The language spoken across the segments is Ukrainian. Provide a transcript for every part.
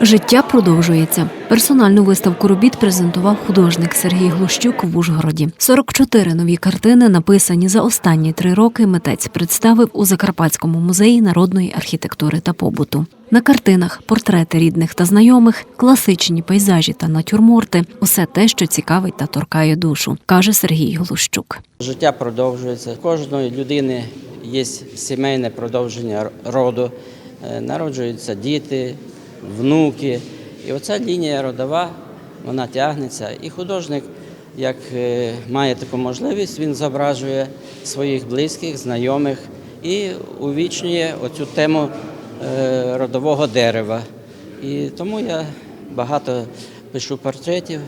Життя продовжується. Персональну виставку робіт презентував художник Сергій Глущук в Ужгороді. 44 нові картини, написані за останні три роки, митець представив у Закарпатському музеї народної архітектури та побуту. На картинах портрети рідних та знайомих, класичні пейзажі та натюрморти усе те, що цікавить та торкає душу, каже Сергій Глущук. Життя продовжується. Кожної людини є сімейне продовження роду. Е, Народжуються діти, внуки. І оця лінія родова, вона тягнеться. І художник, як е, має таку можливість, він зображує своїх близьких, знайомих і увічнює оцю тему е, родового дерева. І тому я багато пишу портретів,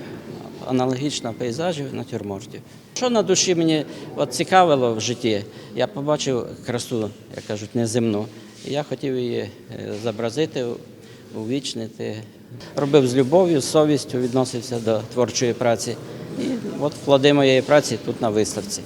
аналогічно пейзажів, натюрмортів. Що на душі мені от цікавило в житті, я побачив красу, як кажуть, неземну. І я хотів її е, зобразити, увічнити. Робив з любов'ю, з совістю, відносився до творчої праці. І от плоди моєї праці тут на виставці.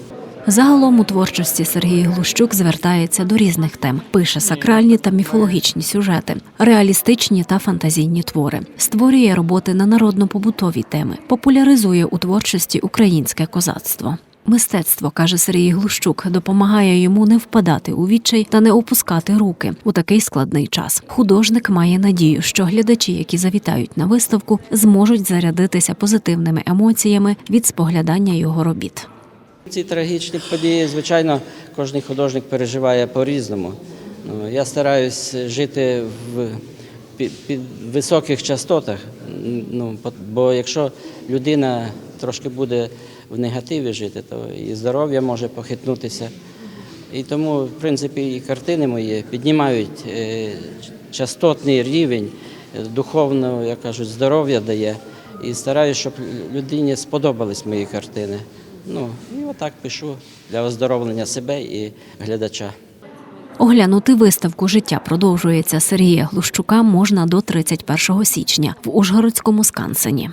Загалом у творчості Сергій Глущук звертається до різних тем, пише сакральні та міфологічні сюжети, реалістичні та фантазійні твори, створює роботи на народно-побутові теми, популяризує у творчості українське козацтво. Мистецтво, каже Сергій Глущук, допомагає йому не впадати у відчай та не опускати руки у такий складний час. Художник має надію, що глядачі, які завітають на виставку, зможуть зарядитися позитивними емоціями від споглядання його робіт. Ці трагічні події, звичайно, кожен художник переживає по-різному. Ну, Я стараюсь жити в під, високих частотах. Ну, бо якщо людина трошки буде в негативі жити, то і здоров'я може похитнутися. І тому, в принципі, і картини мої піднімають е, частотний рівень духовного, як кажуть, здоров'я дає. І стараюся, щоб людині сподобались мої картини. Ну, і отак пишу для оздоровлення себе і глядача. Оглянути виставку Життя продовжується Сергія Глущука можна до 31 січня в Ужгородському скансені.